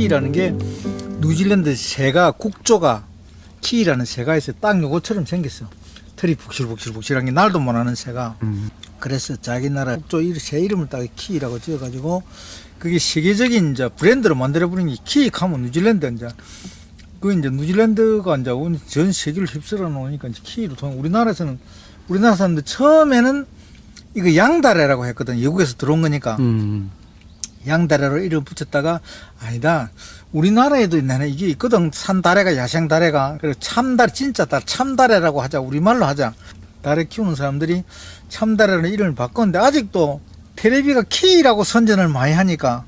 키라는 게 뉴질랜드 새가 국조가 키라는 새가 있어요. 딱 요거처럼 생겼어. 털이 북실북실북실한 게 날도 못하는 새가. 그래서 자기 나라 국조 이- 새 이름을 딱 키라고 지어가지고 그게 세계적인 이제 브랜드로 만들어 버린 게 키 하면 뉴질랜드 이제 그 이제 뉴질랜드가 이제 전 세계를 휩쓸어 놓으니까 이제 키로 통 우리나라에서는 우리나라 사람들 처음에는 이거 양다래라고 했거든. 외국에서 들어온 거니까. 음. 양다래로 이름 붙였다가 아니다. 우리나라에도 나는 이게 있거든. 산다래가 야생다래가. 그리고 참다래 진짜 다 참다래라고 하자. 우리말로 하자. 다래 키우는 사람들이 참다래라는 이름을 바꿨는데 아직도 테레비가 키라고 선전을 많이 하니까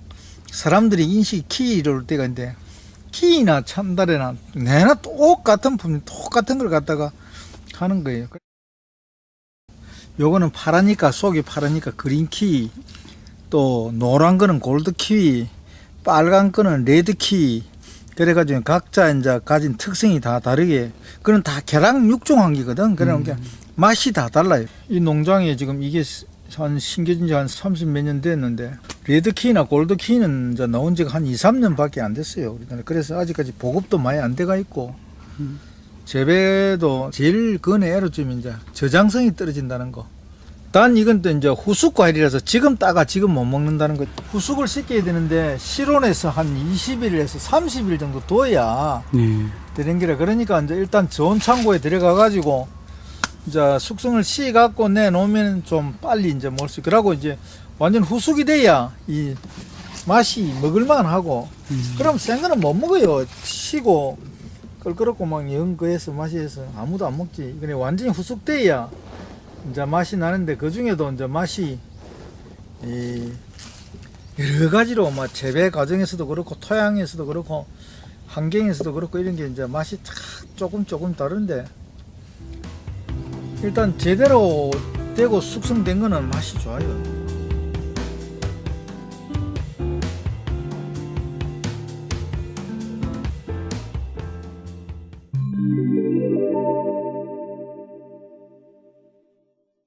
사람들이 인식이 키를 때가 있는데 키나 참다래나 내나 똑같은 품 똑같은 걸 갖다가 하는 거예요. 요거는 파라니까 속이 파라니까 그린 키 또 노란 거는 골드 키위, 빨간 거는 레드 키위. 그래가지고 각자 이제 가진 특성이 다 다르게 그건 다 계량 육종한기거든. 그러니까 맛이 다 달라요. 이 농장에 지금 이게 한 심겨진 지 한 30 몇 년 됐는데 레드 키나 골드 키는 이제 나온 지가 한 2, 3년밖에 안 됐어요. 우리나라. 그래서 아직까지 보급도 많이 안 돼가 있고 재배도 제일 근의 애로점이 이제 저장성이 떨어진다는 거. 단 이건 또 이제 후숙 과일이라서 지금 따가 지금 못 먹는다는 거. 후숙을 시켜야 되는데 실온에서 한 20일에서 30일 정도 둬야 네. 되는 기라. 그러니까 이제 일단 저온 창고에 들어가 가지고 이제 숙성을 시 갖고 내놓으면 좀 빨리 이제 먹을 수. 그러고 이제 완전 후숙이 돼야 이 맛이 먹을만 하고. 그럼 생거는 못 먹어요. 시고 껄끄럽고 막 영거해서 맛이 해서 아무도 안 먹지. 그래 완전히 후숙돼야 이제 맛이 나는데 그 중에도 이제 맛이 이 여러 가지로 막 재배 과정에서도 그렇고 토양에서도 그렇고 환경에서도 그렇고 이런 게 이제 맛이 참 조금 조금 다른데 일단 제대로 되고 숙성된 거는 맛이 좋아요.